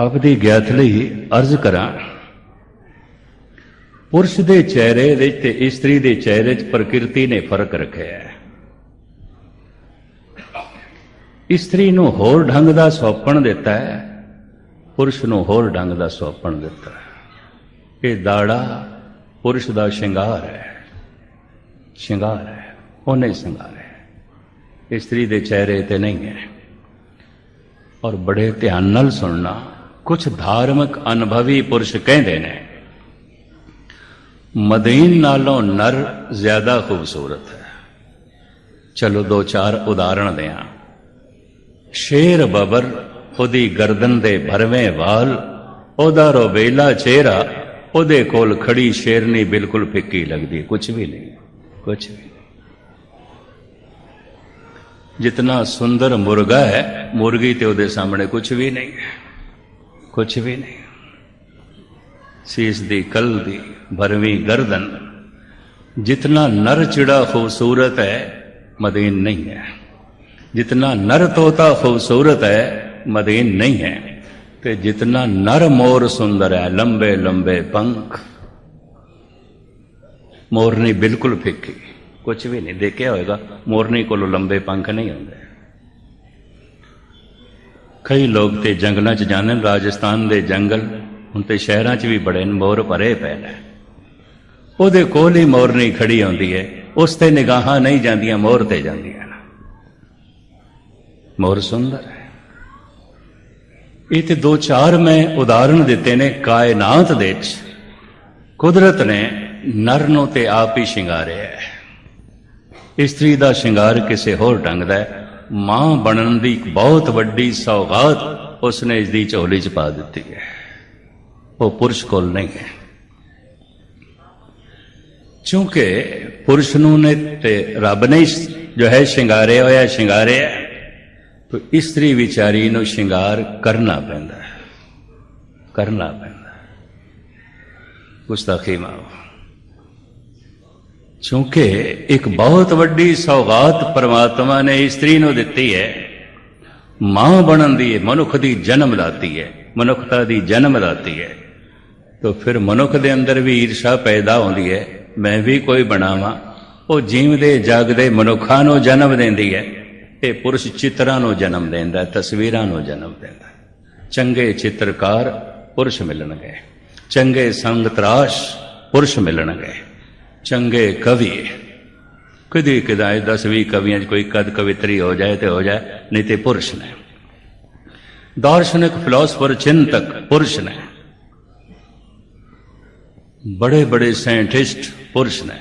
ਆਪਦੀ ਗਿਆਤ ਲਈ ਅਰਜ਼ ਕਰਾਂ। ਪੁਰਸ਼ ਦੇ ਚਿਹਰੇ ਵਿੱਚ ਤੇ ਇਸਤਰੀ ਦੇ ਚਿਹਰੇ 'ਚ ਪ੍ਰਕਿਰਤੀ ਨੇ ਫ਼ਰਕ ਰੱਖਿਆ ਹੈ। ਇਸਤਰੀ ਨੂੰ ਹੋਰ ਢੰਗ ਦਾ ਸੁਹੱਪਣ ਦਿੱਤਾ ਹੈ, ਪੁਰਸ਼ ਨੂੰ ਹੋਰ ਢੰਗ ਦਾ ਸੁਹੱਪਣ ਦਿੱਤਾ ਹੈ। ਇਹ ਦਾੜਾ ਪੁਰਸ਼ ਦਾ ਸ਼ਿੰਗਾਰ ਹੈ। ਸ਼ਿੰਗਾਰ ਹੈ, ਉਹਨੇ ਸ਼ਿੰਗਾਰ ਹੈ। ਇਸਤਰੀ ਦੇ ਚਿਹਰੇ ਤੇ ਨਹੀਂ ਹੈ। ਔਰ ਬੜੇ ਧਿਆਨ ਨਾਲ ਸੁਣਨਾ ਕੁਝ ਧਾਰਮਿਕ ਅਨੁਭਵੀ ਪੁਰਸ਼ ਕਹਿੰਦੇ ਨੇ, ਮਦੀਨ ਨਾਲੋਂ ਨਰ ਜ਼ਿਆਦਾ ਖੂਬਸੂਰਤ ਹੈ। ਚਲੋ ਦੋ ਚਾਰ ਉਦਾਹਰਣ ਦਿਆਂ। ਸ਼ੇਰ ਬਬਰ, ਉਹਦੀ ਗਰਦਨ ਦੇ ਭਰਵੇਂ ਵਾਲ, ਉਹਦਾ ਰੋਬੇਲਾ ਚਿਹਰਾ, ਉਹਦੇ ਕੋਲ ਖੜੀ ਸ਼ੇਰਨੀ ਬਿਲਕੁਲ ਫਿੱਕੀ ਲੱਗਦੀ ਕੁਝ ਵੀ ਨਹੀਂ ਕੁਝ ਵੀ ਨਹੀਂ। ਜਿਤਨਾ ਸੁੰਦਰ ਮੁਰਗਾ ਹੈ, ਮੁਰਗੀ ਤੇ ਉਹਦੇ ਸਾਹਮਣੇ ਕੁਝ ਵੀ ਨਹੀਂ ਹੈ। ਕੁਝ ਵੀ ਨਹੀਂ। ਸੀਸ ਦੀ ਕਲ ਦੀ ਭਰਵੀਂ ਗਰਦਨ, ਜਿਤਨਾ ਨਰ ਚਿੜਾ ਖੂਬਸੂਰਤ ਹੈ, ਮਦੀਨ ਨਹੀਂ ਹੈ। ਜਿਤਨਾ ਨਰ ਤੋਤਾ ਖੂਬਸੂਰਤ ਹੈ, ਮਦੀਨ ਨਹੀਂ ਹੈ। ਤੇ ਜਿਤਨਾ ਨਰ ਮੋਰ ਸੁੰਦਰ ਹੈ, ਲੰਬੇ ਲੰਬੇ ਪੰਖ, ਮੋਰਨੀ ਬਿਲਕੁਲ ਫਿੱਕੀ। ਕੁਝ ਵੀ ਨਹੀਂ, ਦੇਖਿਆ ਹੋਵੇਗਾ ਮੋਰਨੀ ਕੋਲੋਂ ਲੰਬੇ ਪੰਖ ਨਹੀਂ ਹੁੰਦੇ ਕਈ ਲੋਕ ਤੇ ਜੰਗਲਾਂ 'ਚ ਜਾਂਦੇ ਨੇ ਰਾਜਸਥਾਨ ਦੇ ਜੰਗਲ, ਹੁਣ ਤੇ ਸ਼ਹਿਰਾਂ 'ਚ ਵੀ ਬੜੇ ਨੇ ਮੋਰ ਭਰੇ ਪਏ ਨੇ। ਉਹਦੇ ਕੋਲ ਹੀ ਮੋਰਨੀ ਖੜੀ ਆਉਂਦੀ ਹੈ ਉਸ ਤੇ ਨਿਗਾਹਾਂ ਨਹੀਂ ਜਾਂਦੀਆਂ, ਮੋਰ ਤੇ ਜਾਂਦੀਆਂ ਮੋਰ ਸੁੰਦਰ ਹੈ। ਇਹ ਤੇ ਦੋ ਚਾਰ ਮੈਂ ਉਦਾਹਰਣ ਦਿੱਤੇ ਨੇ ਕਾਇਨਾਤ ਦੇ ਵਿੱਚ। ਕੁਦਰਤ ਨੇ ਨਰ ਨੂੰ ਤੇ ਆਪ ਹੀ ਸ਼ਿੰਗਾਰਿਆ ਹੈ। ਇਸਤਰੀ ਦਾ ਸ਼ਿੰਗਾਰ ਕਿਸੇ ਹੋਰ ਢੰਗ ਦਾ ਹੈ। ਮਾਂ ਬਣਨ ਦੀ ਇੱਕ ਬਹੁਤ ਵੱਡੀ ਸੌਗਾਤ ਉਸਨੇ ਇਸ ਦੀ ਝੋਲੀ 'ਚ ਪਾ ਦਿੱਤੀ ਹੈ। ਉਹ ਪੁਰਸ਼ ਕੋਲ ਨਹੀਂ ਹੈ। ਕਿਉਂਕਿ ਪੁਰਸ਼ ਨੂੰ ਨੇ ਤੇ ਰੱਬ ਨੇ ਜੋ ਹੈ ਸ਼ਿੰਗਾਰਿਆ ਹੋਇਆ ਸ਼ਿੰਗਾਰਿਆ ਤਾਂ ਇਸਤਰੀ ਵਿਚਾਰੀ ਨੂੰ ਸ਼ਿੰਗਾਰ ਕਰਨਾ ਪੈਂਦਾ ਕਰਨਾ ਪੈਂਦਾ ਗੁਸਤਾਖੀ ਮਾਫ ਕਿਉਂਕਿ ਇੱਕ ਬਹੁਤ ਵੱਡੀ ਸੌਗਾਤ ਪਰਮਾਤਮਾ ਨੇ ਇਸਤਰੀ ਨੂੰ ਦਿੱਤੀ ਹੈ। ਮਾਂ ਬਣਨ ਦੀ ਮਨੁੱਖ ਦੀ ਜਨਮ ਲਾਤੀ ਹੈ। ਮਨੁੱਖਤਾ ਦੀ ਜਨਮ ਲਾਤੀ ਹੈ। ਤਾਂ ਫਿਰ ਮਨੁੱਖ ਦੇ ਅੰਦਰ ਵੀ ਈਰਸ਼ਾ ਪੈਦਾ ਹੁੰਦੀ ਹੈ। ਮੈਂ ਵੀ ਕੋਈ ਬਣਾਵਾਂ। ਉਹ ਜੀਵਦੇ, ਜਾਗਦੇ ਮਨੁੱਖਾਂ ਨੂੰ ਜਨਮ ਦਿੰਦੀ ਹੈ। ਇਹ ਪੁਰਸ਼ ਚਿੱਤਰਾਂ ਨੂੰ ਜਨਮ ਦਿੰਦਾ, ਤਸਵੀਰਾਂ ਨੂੰ ਜਨਮ ਦਿੰਦਾ। ਚੰਗੇ ਚਿੱਤਰਕਾਰ ਪੁਰਸ਼ ਮਿਲਣਗੇ। ਚੰਗੇ ਸੰਗਤਰਾਸ਼ ਪੁਰਸ਼ ਮਿਲਣਗੇ। ਚੰਗੇ ਕਵੀ। ਕਦੀ ਕਦਾਏ 10 20 ਕਵੀਆਂ 'ਚ ਕੋਈ ਕਦ ਕਵਿਤਰੀ ਹੋ ਜਾਏ ਤੇ ਹੋ ਜਾਏ, ਨਹੀਂ ਤੇ ਪੁਰਸ਼ ਨੇ। ਦਾਰਸ਼ਨਿਕ ਫਿਲਾਸਫਰ ਚਿੰਤਕ ਪੁਰਸ਼ ਨੇ। ਬੜੇ ਬੜੇ ਸਾਇੰਟਿਸਟ ਪੁਰਸ਼ ਨੇ।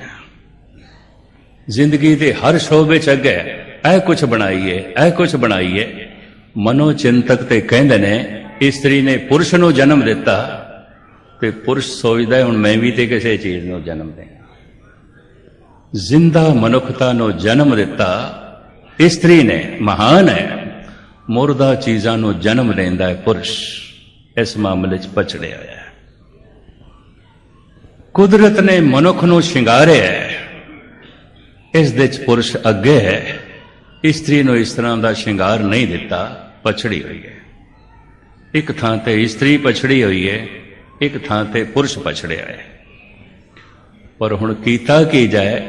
ਜ਼ਿੰਦਗੀ ਦੇ ਹਰ ਸ਼ੋਬੇ 'ਚ ਅੱਗੇ ਇਹ ਕੁਝ ਬਣਾਈਏ ਇਹ ਕੁਝ ਬਣਾਈਏ। ਮਨੋ ਚਿੰਤਕ ਤੇ ਕਹਿੰਦੇ ਨੇ, ਇਸਤਰੀ ਨੇ ਪੁਰਸ਼ ਨੂੰ ਜਨਮ ਦਿੱਤਾ ਤੇ ਪੁਰਸ਼ ਸੋਚਦਾ ਹੁਣ ਮੈਂ ਵੀ ਤੇ ਕਿਸੇ ਚੀਜ਼ ਨੂੰ ਜਨਮ ਦੇਵਾਂ ਜ਼ਿੰਦਾ ਮਨੁੱਖਤਾ ਨੂੰ ਜਨਮ ਦਿੱਤਾ ਇਸਤਰੀ ਨੇ ਮਹਾਨ ਹੈ ਮੁਰਦਾ ਚੀਜ਼ਾਂ ਨੂੰ ਜਨਮ ਦਿੰਦਾ ਹੈ ਪੁਰਸ਼ ਇਸ ਮਾਮਲੇ 'ਚ ਪਛੜਿਆ ਹੋਇਆ ਹੈ ਕੁਦਰਤ ਨੇ ਮਨੁੱਖ ਨੂੰ ਸ਼ਿੰਗਾਰਿਆ ਹੈ ਇਸ ਦੇ 'ਚ ਪੁਰਸ਼ ਅੱਗੇ ਹੈ ਇਸਤਰੀ ਨੂੰ ਇਸ ਤਰ੍ਹਾਂ ਦਾ ਸ਼ਿੰਗਾਰ ਨਹੀਂ ਦਿੱਤਾ ਪਛੜੀ ਹੋਈ ਹੈ ਇੱਕ ਥਾਂ ਤੇ ਇਸਤਰੀ ਪਛੜੀ ਹੋਈ ਹੈ ਇੱਕ ਥਾਂ ਤੇ ਪੁਰਸ਼ ਪਛੜਿਆ ਹੈ ਪਰ ਹੁਣ ਕੀਤਾ ਕੀ ਜਾਏ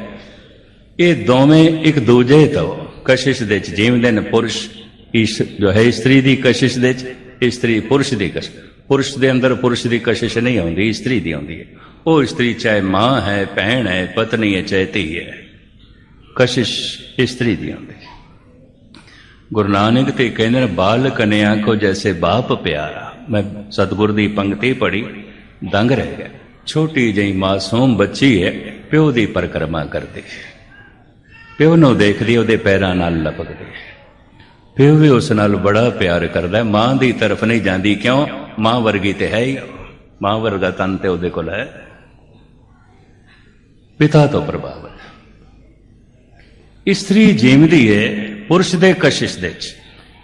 ਇਹ ਦੋਵੇਂ ਇੱਕ ਦੂਜੇ ਤੋਂ ਕਸ਼ਿਸ਼ ਦੇ ਚ ਜੀਵਦੇ ਨੇ, ਪੁਰਸ਼ ਇਸ ਜੋ ਹੈ ਇਸਤਰੀ ਦੀ ਕਸ਼ਿਸ਼ ਦੇ ਚ ਇਸਤਰੀ ਪੁਰਸ਼ ਦੀ ਕਸ਼ਿਸ਼। ਪੁਰਸ਼ ਦੇ ਅੰਦਰ ਪੁਰਸ਼ ਦੀ ਕਸ਼ਿਸ਼ ਨਹੀਂ ਆਉਂਦੀ ਇਸਤਰੀ ਦੀ ਆਉਂਦੀ ਹੈ। ਉਹ ਇਸਤਰੀ ਚਾਹੇ ਮਾਂ ਹੈ, ਭੈਣ ਹੈ, ਪਤਨੀ ਹੈ, ਚਾਹੇ ਧੀ ਹੈ। ਕਸ਼ਿਸ਼ ਇਸਤਰੀ ਦੀ ਆਉਂਦੀ ਹੈ। ਗੁਰੂ ਨਾਨਕ ਤੇ ਕਹਿੰਦੇ ਨੇ, ਬਾਲ ਕਨਿਆ ਕੋ ਜੈਸੇ ਬਾਪ ਪਿਆਰਾ। ਮੈਂ ਸਤਿਗੁਰ ਦੀ ਪੰਕਤੀ ਪੜ੍ਹੀ, ਦੰਗ ਰਹਿ ਗਿਆ। ਛੋਟੀ ਜਿਹੀ ਮਾਸੂਮ ਬੱਚੀ ਹੈ, ਪਿਓ ਦੀ ਪਰਕਰਮਾ ਕਰਦੀ ਹੈ। ਪਿਓ ਨੂੰ ਦੇਖਦੀ ਉਹਦੇ ਪੈਰਾਂ ਨਾਲ ਲਪਕਦੀ। ਪਿਓ ਵੀ ਉਸ ਨਾਲ ਬੜਾ ਪਿਆਰ ਕਰਦਾ ਮਾਂ ਦੀ ਤਰਫ ਨਹੀਂ ਜਾਂਦੀ। ਕਿਉਂ? ਮਾਂ ਵਰਗੀ ਤੇ ਹੈ ਹੀ। ਮਾਂ ਵਰਗਾ ਤਨ ਤੇ ਉਹਦੇ ਕੋਲ ਹੈ। ਪਿਤਾ ਤੋਂ ਪ੍ਰਭਾਵਿਤ ਇਸਤਰੀ ਜੀਵਦੀ ਹੈ ਪੁਰਸ਼ ਦੇ ਕਸ਼ਿਸ਼ ਦੇ ਚ।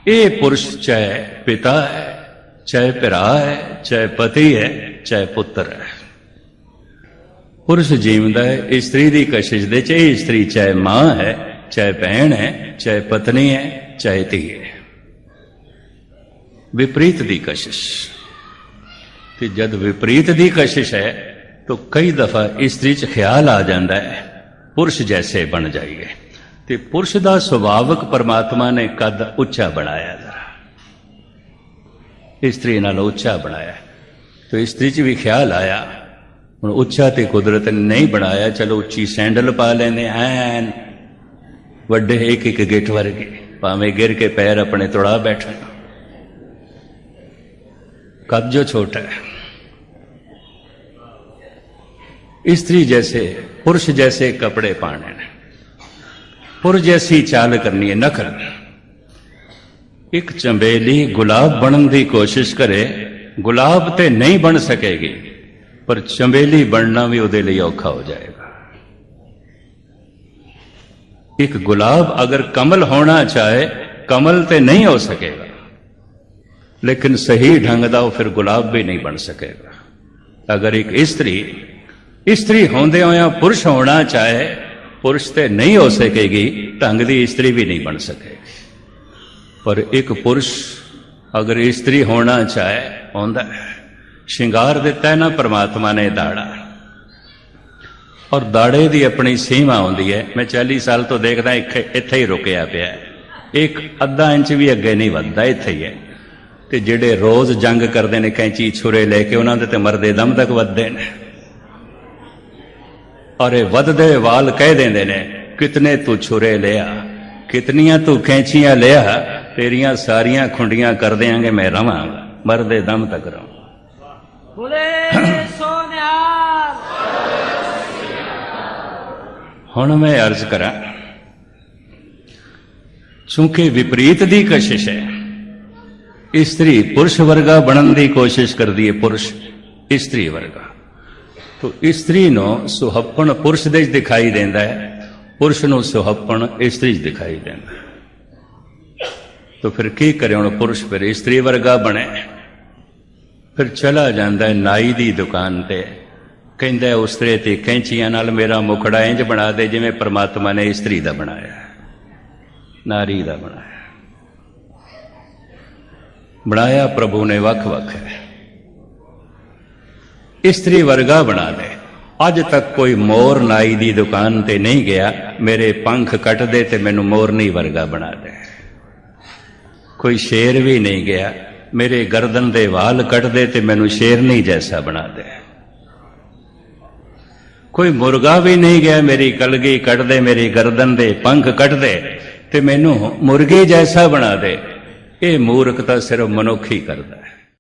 ਇਹ ਪੁਰਸ਼ ਚਾਹੇ ਪਿਤਾ ਹੈ, ਚਾਹੇ ਭਰਾ ਹੈ, ਚਾਹੇ ਪਤੀ ਹੈ, ਚਾਹੇ ਪੁੱਤਰ ਹੈ। ਪੁਰਸ਼ ਜੀਵਦਾ ਹੈ ਇਸਤਰੀ ਦੀ ਕਸ਼ਿਸ਼ ਦੇ ਚ, ਇਹ ਇਸਤਰੀ ਚਾਹੇ ਮਾਂ ਹੈ, ਚਾਹੇ ਭੈਣ ਹੈ, ਚਾਹੇ ਪਤਨੀ ਹੈ, ਚਾਹੇ ਧੀ ਹੈ। ਵਿਪਰੀਤ ਦੀ ਕਸ਼ਿਸ਼। ਤੇ ਜਦ ਵਿਪਰੀਤ ਦੀ ਕਸ਼ਿਸ਼ ਹੈ, ਤਾਂ ਕਈ ਦਫਾ ਇਸਤਰੀ ਚ ਖਿਆਲ ਆ ਜਾਂਦਾ ਹੈ, ਪੁਰਸ਼ ਜੈਸੇ ਬਣ ਜਾਈਏ। ਤੇ ਪੁਰਸ਼ ਦਾ ਸੁਭਾਵਿਕ ਪਰਮਾਤਮਾ ਨੇ ਕੱਦ ਉੱਚਾ ਬਣਾਇਆ ਜ਼ਰਾ। ਇਸਤਰੀ ਨਾਲ ਉੱਚਾ ਬਣਾਇਆ। ਤੇ ਇਸਤਰੀ ਚ ਵੀ ਖਿਆਲ ਆਇਆ। ਹੁਣ ਉੱਚਾ ਤੇ ਕੁਦਰਤ ਨੇ ਨਹੀਂ ਬਣਾਇਆ ਚਲੋ ਉੱਚੀ ਸੈਂਡਲ ਪਾ ਲੈਨੇ ਐਨ ਵੱਡੇ ਇੱਕ ਇੱਕ ਗਿੱਠ ਵਰਗੇ ਭਾਵੇਂ ਗਿਰ ਕੇ ਪੈਰ ਆਪਣੇ ਤੁੜਾ ਬੈਠਣ कद जो छोटा है स्त्री जैसे पुरुष जैसे कपड़े पाने ने पुर जैसी चाल करनी है नखल एक चंबेली गुलाब बनने की कोशिश करे गुलाब ते नहीं बन सकेगी ਪਰ ਚੰਬੇਲੀ ਬਣਨਾ ਵੀ ਉਹਦੇ ਲਈ ਔਖਾ ਹੋ ਜਾਏਗਾ। ਇੱਕ ਗੁਲਾਬ ਅਗਰ ਕਮਲ ਹੋਣਾ ਚਾਹੇ, ਕਮਲ ਤੇ ਨਹੀਂ ਹੋ ਸਕੇਗਾ। ਲੇਕਿਨ ਸਹੀ ਢੰਗ ਦਾ ਉਹ ਫਿਰ ਗੁਲਾਬ ਵੀ ਨਹੀਂ ਬਣ ਸਕੇਗਾ। ਅਗਰ ਇੱਕ ਇਸਤਰੀ ਇਸਤਰੀ ਹੁੰਦੇ ਹੋਇਆ ਪੁਰਸ਼ ਹੋਣਾ ਚਾਹੇ, ਪੁਰਸ਼ ਤੇ ਨਹੀਂ ਹੋ ਸਕੇਗੀ, ਢੰਗ ਦੀ ਇਸਤਰੀ ਵੀ ਨਹੀਂ ਬਣ ਸਕੇਗੀ। ਪਰ ਇੱਕ ਪੁਰਸ਼ ਅਗਰ ਇਸਤਰੀ ਹੋਣਾ ਚਾਹੇ, ਹੁੰਦਾ ਹੈ। ਸ਼ਿੰਗਾਰ ਦਿੱਤਾ ਹੈ ਨਾ ਪ੍ਰਮਾਤਮਾ ਨੇ ਦਾੜਾ। ਔਰ ਦਾੜੇ ਦੀ ਆਪਣੀ ਸੀਮਾ ਆਉਂਦੀ ਹੈ। ਮੈਂ 40 ਸਾਲ ਤੋਂ ਦੇਖਦਾ ਇੱਥੇ ਇੱਥੇ ਹੀ ਰੁਕਿਆ ਪਿਆ। ਇੱਕ ਅੱਧਾ ਇੰਚ ਵੀ ਅੱਗੇ ਨਹੀਂ ਵੱਧਦਾ, ਇੱਥੇ ਹੀ ਹੈ। ਤੇ ਜਿਹੜੇ ਰੋਜ਼ ਜੰਗ ਕਰਦੇ ਨੇ, ਕੈਂਚੀ ਛੁਰੇ ਲੈ ਕੇ ਉਹਨਾਂ ਦੇ ਤੇ ਮਰਦੇ ਦਮ ਤੱਕ ਵੱਧਦੇ ਨੇ। ਔਰ ਇਹ ਵੱਧਦੇ ਵਾਲ ਕਹਿ ਦਿੰਦੇ ਨੇ, ਕਿਤਨੇ ਤੂੰ ਛੁਰੇ ਲਿਆ, ਕਿਤਨੀਆਂ ਤੂੰ ਕੈਂਚੀਆਂ ਲਿਆ, ਤੇਰੀਆਂ ਸਾਰੀਆਂ ਖੁੰਡੀਆਂ ਕਰ ਦੇਾਂਗੇ ਮੈਂ ਰਵਾਂਗਾ। ਮਰਦੇ ਦਮ ਤੱਕ ਰਵਾਂ ਹੁਣ ਮੈਂ ਅਰਜ਼ ਕਰਾਂ, ਚੂੰਕਿ ਵਿਪਰੀਤ ਦੀ ਕਸ਼ਿਸ਼ ਹੈ, ਇਸਤਰੀ ਪੁਰਸ਼ ਵਰਗਾ ਬਣਨ ਦੀ ਕੋਸ਼ਿਸ਼ ਕਰਦੀ ਹੈ ਪੁਰਸ਼, ਇਸਤਰੀ ਵਰਗਾ। ਤੋ ਇਸਤਰੀ ਨੂੰ ਸੁਹੱਪਣ ਪੁਰਸ਼ ਦੇ 'ਚ ਦਿਖਾਈ ਦਿੰਦਾ ਹੈ, ਪੁਰਸ਼ ਨੂੰ ਸੁਹੱਪਣ ਇਸਤਰੀ 'ਚ ਦਿਖਾਈ ਦਿੰਦਾ ਹੈ। ਤੋ ਫਿਰ ਕੀ ਕਰੇ ਹੁਣ ਪੁਰਸ਼? ਫਿਰ ਇਸਤਰੀ ਵਰਗਾ ਬਣੇ। ਫਿਰ ਚਲਾ ਜਾਂਦਾ ਨਾਈ ਦੀ ਦੁਕਾਨ ਤੇ। ਕਹਿੰਦਾ ਉਸਤਰੇ ਤੇ ਕੈਂਚੀਆਂ ਨਾਲ ਮੇਰਾ ਮੁਖੜਾ ਇੰਜ ਬਣਾ ਦੇ ਜਿਵੇਂ ਪ੍ਰਮਾਤਮਾ ਨੇ ਇਸਤਰੀ ਦਾ ਬਣਾਇਆ ਨਾਰੀ ਦਾ ਬਣਾਇਆ ਬਣਾਇਆ ਪ੍ਰਭੂ ਨੇ ਵੱਖ-ਵੱਖ ਹੈ। ਇਸਤਰੀ ਵਰਗਾ ਬਣਾ ਦੇ। ਅੱਜ ਤੱਕ ਕੋਈ ਮੋਰ ਨਾਈ ਦੀ ਦੁਕਾਨ ਤੇ ਨਹੀਂ ਗਿਆ। ਮੇਰੇ ਪੰਖ ਕੱਟ ਦੇ ਤੇ ਮੈਨੂੰ ਮੋਰਨੀ ਵਰਗਾ ਬਣਾ ਦੇ। ਕੋਈ ਸ਼ੇਰ ਵੀ ਨਹੀਂ ਗਿਆ। ਮੇਰੇ ਗਰਦਨ ਦੇ ਵਾਲ ਕੱਟ ਦੇ ਤੇ ਮੈਨੂੰ ਸ਼ੇਰਨੀ ਜੈਸਾ ਬਣਾ ਦੇ। ਕੋਈ ਮੁਰਗਾ ਵੀ ਨਹੀਂ ਗਿਆ, ਮੇਰੀ ਕਲਗੀ ਕੱਟ ਦੇ ਮੇਰੀ ਗਰਦਨ ਦੇ ਪੰਖ ਕੱਟ ਦੇ ਤੇ ਮੈਨੂੰ ਮੁਰਗੇ ਜੈਸਾ ਬਣਾ ਦੇ। ਇਹ ਮੂਰਖਤਾ ਸਿਰਫ ਮਨੁੱਖ ਹੀ ਕਰਦਾ